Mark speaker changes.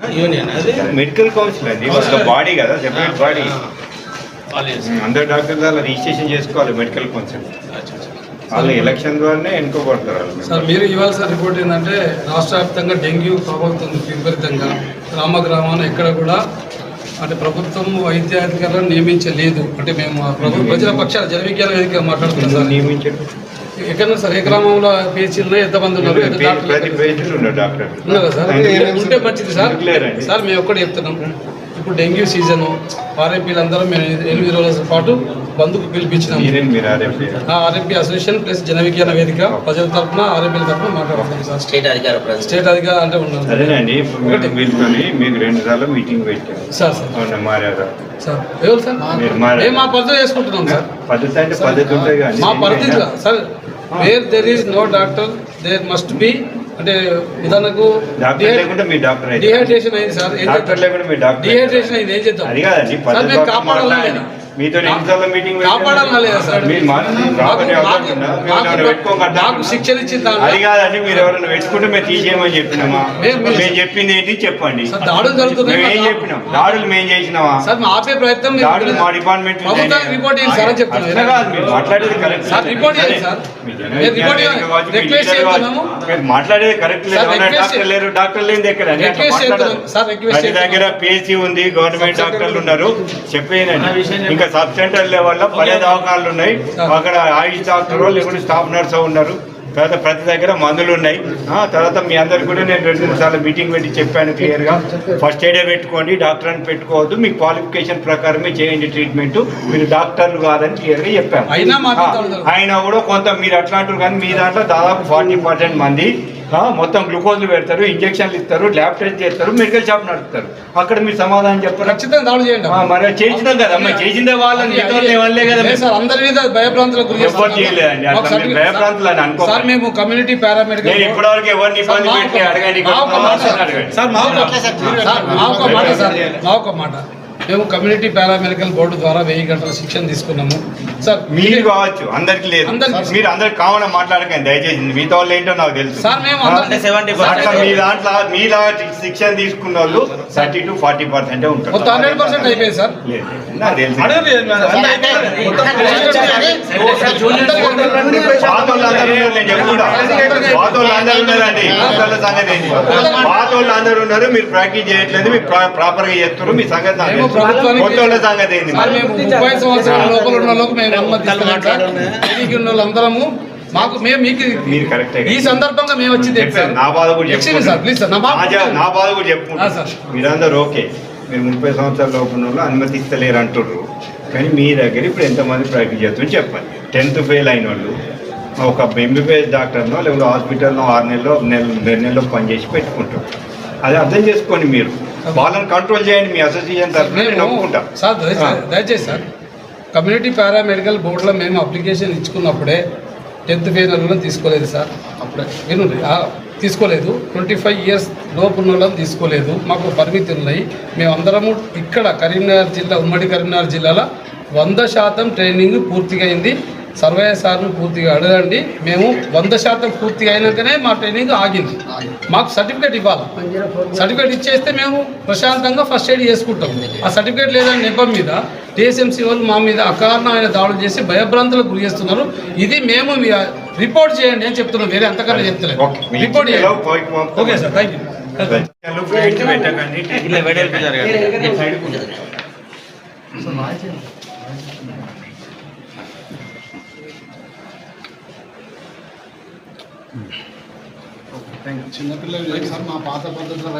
Speaker 1: Union అది.
Speaker 2: Medical council అది ఒక బాడీ కదా సెపరేట్ బాడీ అందరు డాక్టర్ అలా రిజిస్ట్రేషన్ చేసుకోవాలి మెడికల్ కౌన్సిల్ వాళ్ళు ఎలక్షన్ ద్వారానే ఎన్నుకోబడతారు
Speaker 3: సార్ మీరు ఇవ్వాల్సిన రిపోర్ట్ ఏంటంటే రాష్ట్ర వ్యాప్తంగా డెంగ్యూ ప్రభావితం విపరీతంగా. గ్రామ గ్రామాన ఎక్కడ కూడా అంటే ప్రభుత్వం వైద్యాధికారులను నియమించలేదు. అంటే మేము ప్రజల పక్షాల జన విజ్ఞాన వేదిక మాట్లాడుతున్నాం సార్.
Speaker 2: నియమించారు
Speaker 3: ఎక్కడ సార్ ఏ గ్రామంలో పేచీలు ఎంతమంది ఉన్నారు?
Speaker 2: ఉన్నారు
Speaker 3: సార్? ఉంటే మంచిది సార్? సార్ మేము ఒక్కటి చెప్తున్నాం. ఇప్పుడు డెంగ్యూ సీజను ఆర్ఎంపీలు అందరం మేము ఎనిమిది రోజుల పాటు బంధుకు పిలిపించినాం.
Speaker 2: మీరేం మీరు RMP.
Speaker 3: RMP association plus Jana Vignana వేదిక ప్రజల తరఫున ఆర్ఎంపీల తరఫున మాట్లాడుతున్నాం సార్.
Speaker 1: స్టేట్ అధికార
Speaker 3: స్టేట్ అధికారులు అంటే ఉన్నారు.
Speaker 2: అదేనండి మీకు రెండు సార్లు మీటింగ్ పెట్టారు
Speaker 3: సార్ సార్.
Speaker 2: అవునా మారారా?
Speaker 3: సార్ ఎవరు మా పరిధి చేసుకుంటున్నాం సార్.
Speaker 2: పద్ధతి అంటే పద్ధతి
Speaker 3: మా పరిధిగా sir where there is no doctor there must be అంటే ఉదాహరణకు డిహైడ్రేషన్ అయింది సార్. డిహైడ్రేషన్ అయింది. ఏం చేద్దాం? కాపాడాలా?
Speaker 2: మీతో ఎన్నిసార్లు మీటింగ్
Speaker 3: కాపాడాలా లేదా సార్?
Speaker 2: మీరు
Speaker 3: ఇచ్చిన దాంట్లో-
Speaker 2: అది కాదండి మీరు ఎవరైనా పెట్టుకుంటే మేము తీసేయమని చెప్పినామా?
Speaker 3: మేము-
Speaker 2: చెప్పింది ఏంటి చెప్పండి.
Speaker 3: సార్ దాడులు జరుగుతున్నాయి
Speaker 2: మేము చెప్పినాం? దాడులు మేము చేసినామా?
Speaker 3: సార్ ఆపే ప్రయత్నం మీరు
Speaker 2: దాడులు మా డిపార్ట్మెంట్.
Speaker 3: రిపోర్ట్ చేయండి సార్ అని చెప్తున్నాను.
Speaker 2: అట్లా కాదు మీరు మాట్లాడేది కరెక్ట్
Speaker 3: సార్ రిపోర్ట్ చేయండి. రిక్వెస్ట్ చేస్తున్నాము.
Speaker 2: మీరు మాట్లాడేది కరెక్ట్ లేదు. లేరు డాక్టర్ లేని దగ్గర పిహెచ్సి ఉంది గవర్నమెంట్ డాక్టర్లు ఉన్నారు. చెప్పేనండి ఇంకా సబ్ సెంటర్ లెవెల్లో పడే దవాఖానాలు ఉన్నాయి. అక్కడ ఆయుష్ డాక్టర్ లేకుంటే స్టాఫ్ నర్స్ ఉన్నారు. తర్వాత ప్రతి దగ్గర మందులు ఉన్నాయి. ఆ, తర్వాత మీ అందరికి కూడా నేను రెండు మూడు సార్లు మీటింగ్ పెట్టి చెప్పాను క్లియర్గా. ఫస్ట్ ఎయిడే పెట్టుకోండి డాక్టర్ అని పెట్టుకోవద్దు. మీ క్వాలిఫికేషన్ ప్రకారమే చేయండి ట్రీట్మెంట్. మీరు డాక్టర్లు కాదని క్లియర్గా చెప్పాను.
Speaker 3: అయినా
Speaker 2: కూడా కొంత మీరు అట్లా అంటారు కానీ మీ దాంట్లో దాదాపు ఫార్టీ మంది మొత్తం గ్లూకోజ్లు పెడతారు ఇంజక్షన్లు ఇస్తారు ల్యాబ్ టెస్ట్ చేస్తారు మెడికల్ షాప్ నడుపుతారు. అక్కడ మీరు సమాధానం చెప్పరు?
Speaker 3: ఖచ్చితంగా దాడులు చేయండి.
Speaker 2: ఆ, మరి చేసినాం కదా అమ్మ చేసిందే వాళ్ళని వాళ్ళే కదా
Speaker 3: సార్ అందరి మీద భయభ్రాంతులకు గురి
Speaker 2: ఎవ్వరు చేయలేదండి. అట్లా
Speaker 3: మాకు
Speaker 2: మీరు
Speaker 3: సర్టిఫికేట్-
Speaker 2: భయభ్రాంతులు అని అనుకోకండి.
Speaker 3: సార్ మేము కమ్యూనిటీ పారామెడికల్
Speaker 2: నేను ఇప్పటివరకు ఎవరిని ఇబ్బంది పెట్టి అడగండి
Speaker 3: సార్, మా ఒక సార్ మా ఒక మాట మేము కమ్యూనిటీ పారామెడికల్ బోర్డు ద్వారా వెయ్యి గంటల శిక్షణ తీసుకున్నాము సార్
Speaker 2: మీరు కావచ్చు అందరికి లేదు. మీరు అందరికి కావాలని మాట్లాడకండి దయచేసి మీతో వాళ్ళు ఏంటో నాకు తెలుసు
Speaker 3: సార్ మేము
Speaker 2: అట్లా మీ దాంట్లో మీలా శిక్షణ తీసుకున్న వాళ్ళు థర్టీ టు ఫార్టీ పర్సెంట్ ఉంటారు
Speaker 3: మొత్తం హండ్రెడ్ పర్సెంట్ అయిపోయింది సార్
Speaker 2: తెలుసు. పాత వాళ్ళు అందరూ ఉన్నారు, నేను చెప్పుకుంటా. పాత వాళ్ళు అందరూ ఉన్నారండి. కొత్త వాళ్ళ సంగతి ఏంటి? పాత వాళ్ళు అందరూ ఉన్నారు మీరు ప్రాక్టీస్ చేయట్లేదు మీరు ప్రాపర్గా చేస్తున్నారు మీ సంగతి నాకు
Speaker 3: మేము
Speaker 2: తెలుసు.
Speaker 3: ప్రభుత్వానికి-
Speaker 2: కొత్త వాళ్ళ సంగతి ఏంది
Speaker 3: ముప్పై సంవత్సరాల లోపల ఉన్న వాళ్ళకు మేము ఉన్న వాళ్ళందరము మాకు మేము మీకు
Speaker 2: మీరు కరెక్టే
Speaker 3: ఈ సందర్భంగా మేము వచ్చింది?
Speaker 2: నా బాధ కూడా
Speaker 3: sir. నా బాధ-
Speaker 2: కూడా చెప్పుకుంటా. మీరందరూ ఓకే మీరు ముప్పై సంవత్సరాల లోపల వాళ్ళు అనుమతిస్తలేరు అంటుర్రు కానీ మీ దగ్గర ఇప్పుడు ఎంతమంది ప్రాక్టీస్ చేస్తారని చెప్పండి టెన్త్ ఫెయిల్ అయిన వాళ్ళు ఒక ఎంబీబీఎస్ డాక్టర్నో లేకపోతే హాస్పిటల్లో ఆరు నెలలో నెల రెండు నెలలో పనిచేసి పెట్టుకుంటారు అది అర్థం చేసుకోండి మీరు. వాళ్ళని కంట్రోల్ చేయండి మీ అసోసియేషన్ తరఫున
Speaker 3: సార్ దయచేసి సార్. కమ్యూనిటీ పారామెడికల్ బోర్డులో మేము అప్లికేషన్ ఇచ్చుకున్నప్పుడే టెన్త్ ఫెయిల్ తీసుకోలేదు సార్. అప్పుడే. వినండి తీసుకోలేదు. ట్వంటీ ఫైవ్ ఇయర్స్ లోపు ఉన్న వాళ్ళని తీసుకోలేదు. మాకు పరిమితి ఉన్నాయి. మేమందరము ఇక్కడ కరీంనగర్ జిల్లా ఉమ్మడి కరీంనగర్ జిల్లాలో వంద శాతం ట్రైనింగ్ పూర్తిగా అయింది. సర్వే సార్ను పూర్తిగా అడగండి. మేము వంద శాతం పూర్తిగా అయినాకనే మా ట్రైనింగ్ ఆగింది. మాకు సర్టిఫికేట్ ఇవ్వాలి. సర్టిఫికేట్ ఇచ్చేస్తే మేము ప్రశాంతంగా ఫస్ట్ ఎయిడ్ చేసుకుంటాం. ఆ సర్టిఫికేట్ లేదని నెపం మీద టీఎస్ఎంసీ వాళ్ళు మా మీద అకారణమైన దాడులు చేసి భయభ్రాంతులకు గురి చేస్తున్నారు. ఇది మేము మీ- రిపోర్ట్ చేయండి అని చెప్తున్నాం. వేరే అంతకన్నా చెప్తలేదు. రిపోర్ట్
Speaker 2: ఇంటిలో
Speaker 3: చేయండి okay sir thank you
Speaker 2: వెంటనే ప్లేట్లు పెట్టకండి.
Speaker 1: ఇట్లా వెడల్పు జరగాలి
Speaker 3: చిన్నపిల్లలు సార్ మా పాత పద్ధతిలో